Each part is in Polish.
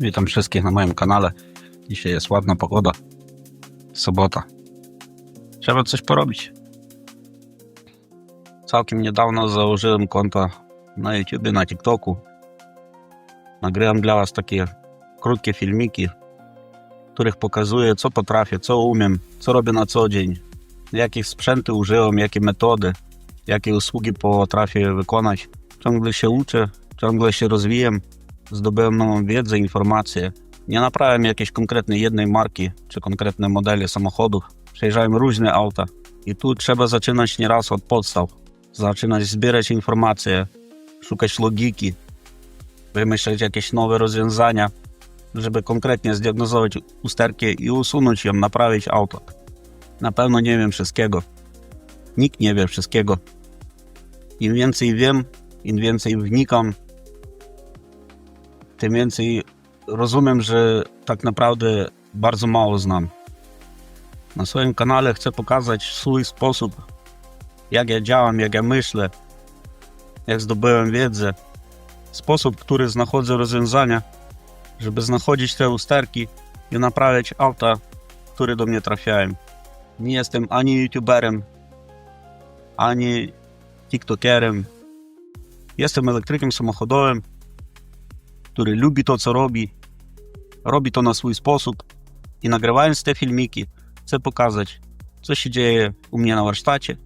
Witam wszystkich na moim kanale. Dzisiaj jest ładna pogoda. Sobota. Trzeba coś porobić. Całkiem niedawno założyłem konto na YouTube, na TikToku. Nagrywam dla Was takie krótkie filmiki, w których pokazuję, co potrafię, co umiem, co robię na co dzień, jakich sprzęty użyłem, jakie metody, jakie usługi potrafię wykonać. Ciągle się uczę, ciągle się rozwijam, zdobyłem wiedzę, informacje. Nie naprawiam jakiejś konkretnej jednej marki czy konkretne modele samochodów. Przejrzałem różne auta i tu trzeba zaczynać nieraz od podstaw. Zaczynać zbierać informacje, szukać logiki, wymyślać jakieś nowe rozwiązania, żeby konkretnie zdiagnozować usterkę i usunąć ją, naprawić auto. Na pewno nie wiem wszystkiego. Nikt nie wie wszystkiego. Im więcej wiem, im więcej wnikam, tym więcej rozumiem, że tak naprawdę bardzo mało znam. Na swoim kanale chcę pokazać swój sposób, jak ja działam, jak ja myślę, jak zdobyłem wiedzę, sposób, który znachodzę rozwiązania, żeby znachodzić te usterki i naprawiać auta, które do mnie trafiają. Nie jestem ani youtuberem, ani tiktokerem. Jestem elektrykiem samochodowym, który lubi to, co robi, robi to na swój sposób i nagrywając te filmiki, chcę pokazać, co się dzieje u mnie na warsztacie,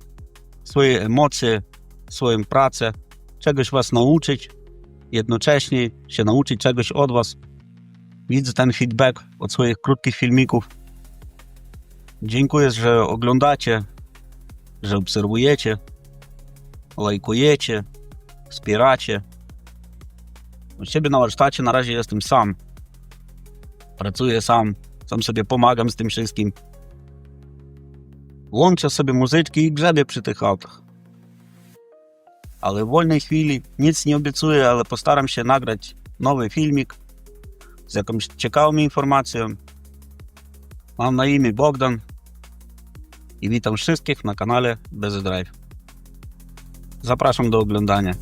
swoje emocje, swoją pracę, czegoś Was nauczyć, jednocześnie się nauczyć czegoś od Was. Widzę ten feedback od swoich krótkich filmików. Dziękuję, że oglądacie, że obserwujecie, lajkujecie, wspieracie. U siebie na warsztacie na razie jestem sam. Pracuję sam, sam sobie pomagam z tym wszystkim. Łączę sobie muzyczki i grzebię przy tych autach. Ale w wolnej chwili nic nie obiecuję, ale postaram się nagrać nowy filmik z jakąś ciekawą informacją. Mam na imię Bogdan i witam wszystkich na kanale Bez Drive. Zapraszam do oglądania.